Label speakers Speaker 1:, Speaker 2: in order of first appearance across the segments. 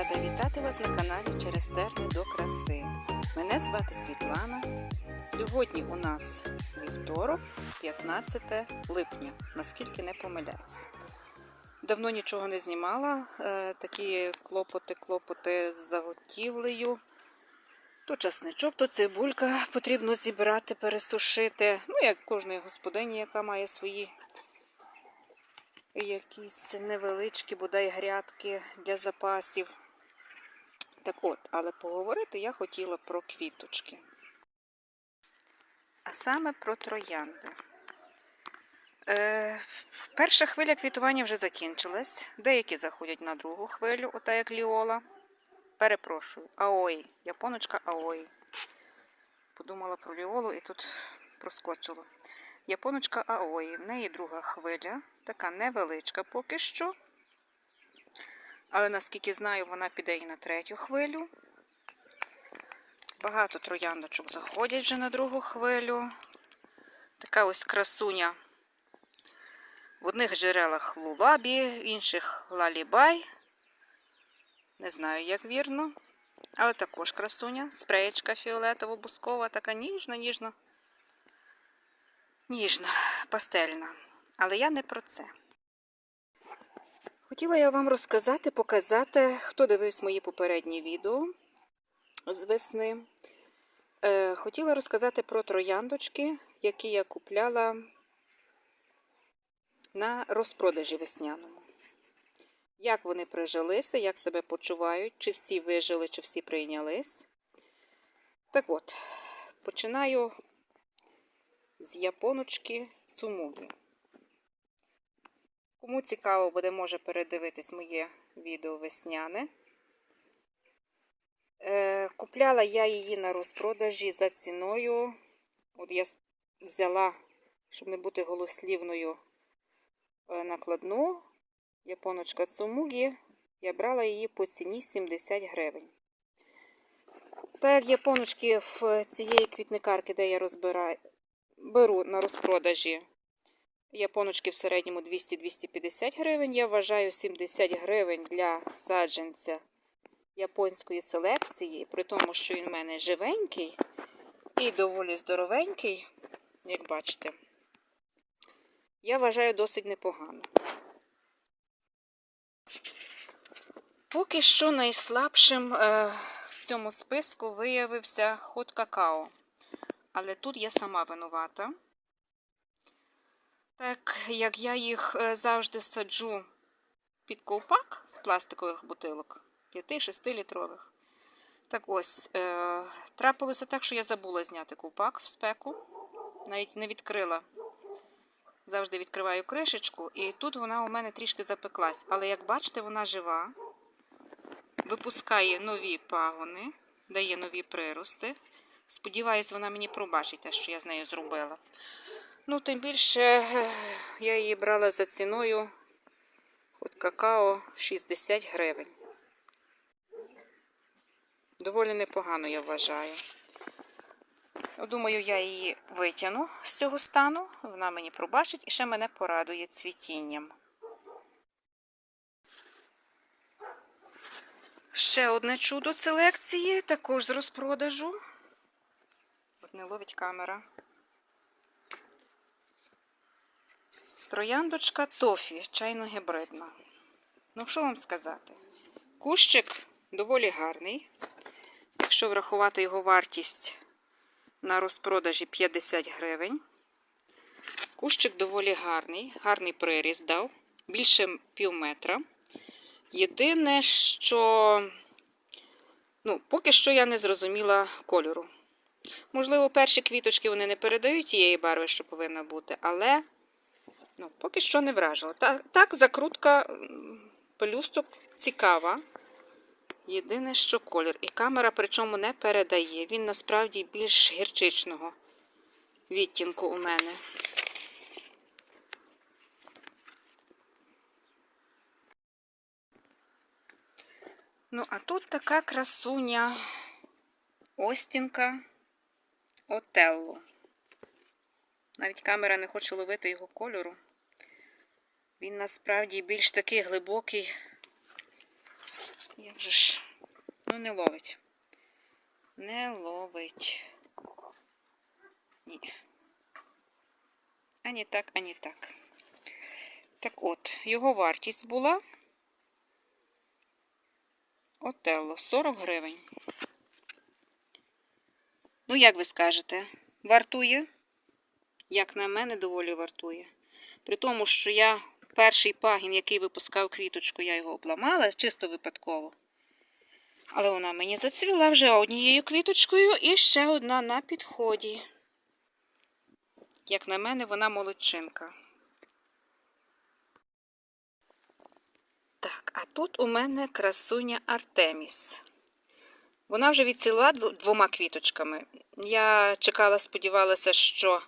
Speaker 1: рада вітати вас на каналі Через терни до краси. Мене звати Світлана. Сьогодні у нас вівторок, 15 липня, наскільки не помиляюсь. Давно нічого не знімала. е, Такі клопоти, клопоти з заготівлею. То часничок, то цибулька потрібно зібрати, пересушити. Ну, як кожної господині, яка має свої якісь невеличкі, бодай грядки для запасів. Так от, але поговорити я хотіла про квіточки. А саме про троянди. Е, перша хвиля квітування вже закінчилась. Деякі заходять на другу хвилю, ота як ліола. Перепрошую, аої, японочка аої. Подумала про ліолу і тут проскочило. Японочка Аої. В неї друга хвиля, така невеличка поки що. Але наскільки знаю, вона піде і на третю хвилю. Багато трояндочок заходять вже на другу хвилю. Така ось красуня. В одних джерелах лулабі, в інших лалібай. Не знаю, як вірно. Але також красуня. Спреєчка фіолетово-бускова, така ніжна, ніжна. Ніжна, пастельна. Але я не про це. Хотіла я вам розказати, показати, хто дивився мої попередні відео з весни. Е, хотіла розказати про трояндочки, які я купляла на розпродажі весняному. Як вони прижилися, як себе почувають, чи всі вижили, чи всі прийнялись. Так от, починаю з японочки Цумугі. Кому цікаво буде, може передивитись моє відео весняне. Е, купляла я її на розпродажі за ціною. От я взяла, щоб не бути голослівною, е, накладну. Японочка Цумугі. Я брала її по ціні 70 гривень. Так як японочки в цієї квітникарки, де я розбираю, беру на розпродажі японочки в середньому 200-250 гривень. Я вважаю 70 гривень для саджанця японської селекції, при тому, що він в мене живенький і доволі здоровенький, як бачите, я вважаю досить непогано. Поки що найслабшим е, в цьому списку виявився ход какао. Але тут я сама винувата. Так як я їх е, завжди саджу під ковпак з пластикових бутилок 5-6 літрових. Так ось, е, трапилося так, що я забула зняти ковпак в спеку. Навіть не відкрила. Завжди відкриваю кришечку, і тут вона у мене трішки запеклась. Але як бачите, вона жива, випускає нові пагони, дає нові прирости. Сподіваюсь, вона мені пробачить те, що я з нею зробила. Ну, тим більше я її брала за ціною от какао 60 гривень. Доволі непогано, я вважаю. Думаю, я її витягну з цього стану, вона мені пробачить і ще мене порадує цвітінням. Ще одне чудо селекції, також з розпродажу. От не ловить камера. Трояндочка тофі, чайно-гібридна. Ну, що вам сказати? Кущик доволі гарний. Якщо врахувати його вартість на розпродажі 50 гривень. Кущик доволі гарний, гарний приріст дав, більше пів метра. Єдине, що ну, поки що я не зрозуміла кольору. Можливо, перші квіточки вони не передають тієї барви, що повинна бути, але ну, поки що не вражила. Так, так закрутка пелюсток цікава. Єдине, що колір. І камера причому не передає. Він насправді більш гірчичного відтінку у мене. Ну, а тут така красуня Остінка Отелло. Навіть камера не хоче ловити його кольору. Він насправді більш такий глибокий Як же ж? Ну, не ловить. Не ловить. Ні. Ані так, ані так. Так от, його вартість була Отелло 40 гривень. Ну, як ви скажете, вартує? Як на мене, доволі вартує. При тому, що я перший пагін, який випускав квіточку, я його обламала чисто випадково. Але вона мені зацвіла вже однією квіточкою і ще одна на підході. Як на мене, вона молодчинка. Так, а тут у мене красуня Артеміс. Вона вже відцвіла двома квіточками. Я чекала, сподівалася, що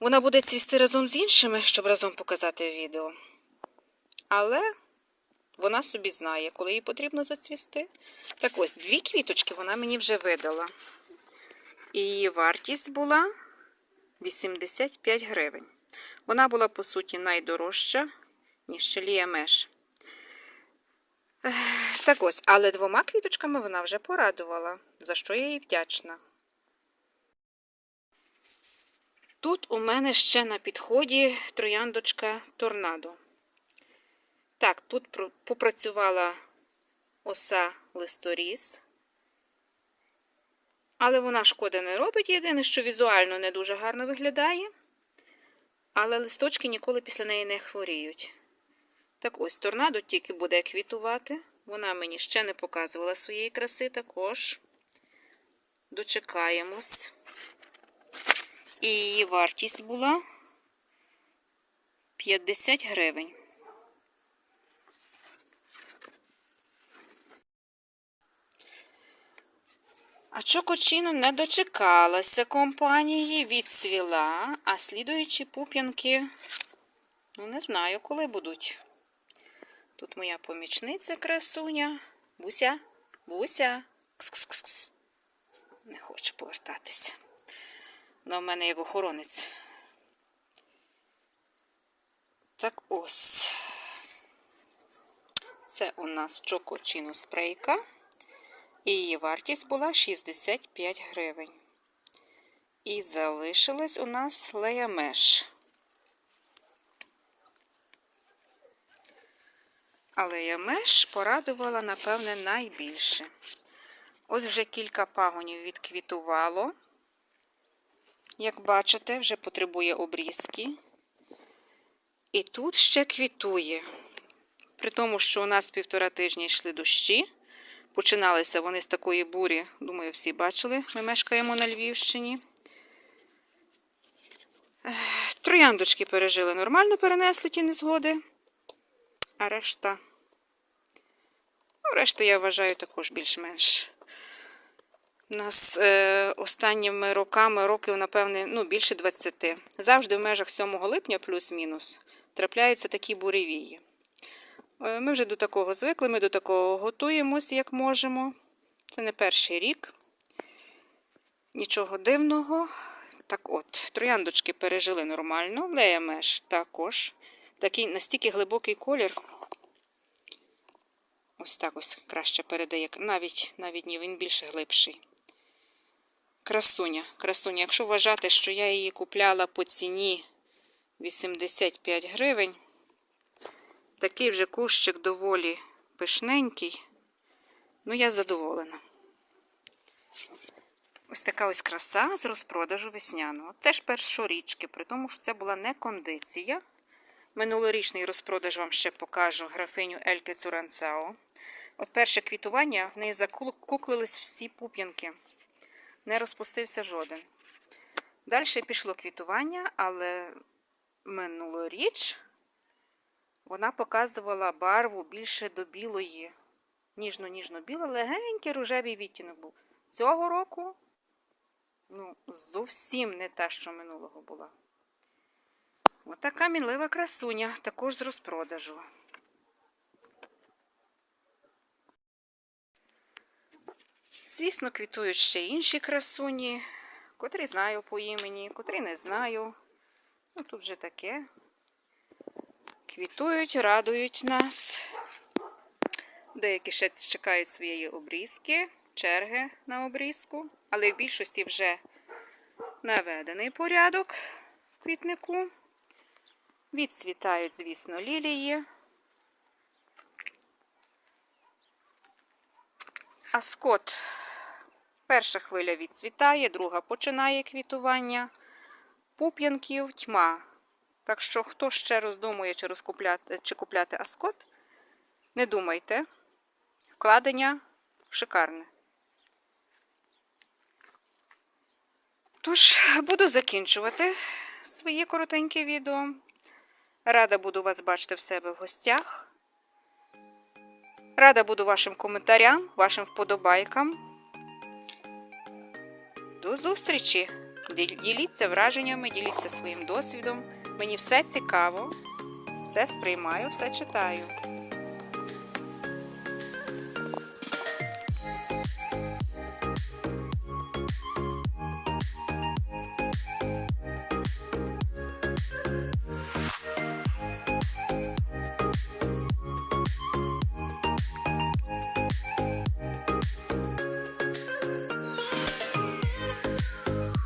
Speaker 1: вона буде цвісти разом з іншими, щоб разом показати відео. Але вона собі знає, коли їй потрібно зацвісти. Так ось, дві квіточки вона мені вже видала. І її вартість була 85 гривень. Вона була, по суті, найдорожча, ніж шелія меш. Так ось, але двома квіточками вона вже порадувала, за що я їй вдячна. Тут у мене ще на підході трояндочка торнадо. Так, тут попрацювала оса листоріз. Але вона шкоди не робить. Єдине, що візуально не дуже гарно виглядає. Але листочки ніколи після неї не хворіють. Так ось торнадо тільки буде квітувати. Вона мені ще не показувала своєї краси також. Дочекаємось. І її вартість була 50 гривень. А Чокочіно не дочекалася компанії, відцвіла, а слідуючі пуп'янки, ну не знаю, коли будуть. Тут моя помічниця красуня. Буся, Буся. Кс-кс-кс. Не хоче повертатися. Вона в мене як охоронець. Так ось. Це у нас чокочіно спрейка. І її вартість була 65 гривень. І залишилась у нас леямеш. Але ямеш порадувала, напевне, найбільше. Ось вже кілька пагонів відквітувало. Як бачите, вже потребує обрізки. І тут ще квітує. При тому, що у нас півтора тижні йшли дощі. Починалися вони з такої бурі, думаю, всі бачили. Ми мешкаємо на Львівщині. Трояндочки пережили нормально, перенесли ті незгоди. А решта. Ну, решта, я вважаю, також більш-менш. У нас е, останніми роками, років, напевне, ну, більше 20. Завжди в межах 7 липня, плюс-мінус, трапляються такі буревії. Е, Ми вже до такого звикли, ми до такого готуємось, як можемо. Це не перший рік. Нічого дивного. Так от, трояндочки пережили нормально, леямеш також. Такий настільки глибокий колір. Ось так ось краще передає. Навіть, навіть ні, він більше глибший. Красуня, красуня. Якщо вважати, що я її купляла по ціні 85 гривень, такий вже кущик доволі пишненький. Ну, я задоволена. Ось така ось краса з розпродажу весняного. Це ж першорічки, при тому, що це була не кондиція. Минулорічний розпродаж вам ще покажу графиню Ельке Цуранцао. От перше квітування в неї закуклились всі пуп'янки. Не розпустився жоден. Далі пішло квітування, але минулоріч вона показувала барву більше до білої. Ніжно-ніжно-біла, легенький рожевий відтінок був. Цього року ну, зовсім не та, що минулого була. Отака мінлива красуня, також з розпродажу. Звісно, квітують ще інші красуні, котрі знаю по імені, котрі не знаю. Ну, тут вже таке. Квітують, радують нас. Деякі ще чекають своєї обрізки, черги на обрізку, але в більшості вже наведений порядок в квітнику. Відцвітають, звісно, лілії. А скот перша хвиля відцвітає, друга починає квітування. Пуп'янків тьма. Так що, хто ще роздумує, чи, розкупляти, чи купляти аскот, не думайте. Вкладення шикарне. Тож, буду закінчувати своє коротеньке відео. Рада буду вас бачити в себе в гостях. Рада буду вашим коментарям, вашим вподобайкам. До зустрічі! Діліться враженнями, діліться своїм досвідом. Мені все цікаво, все сприймаю, все читаю.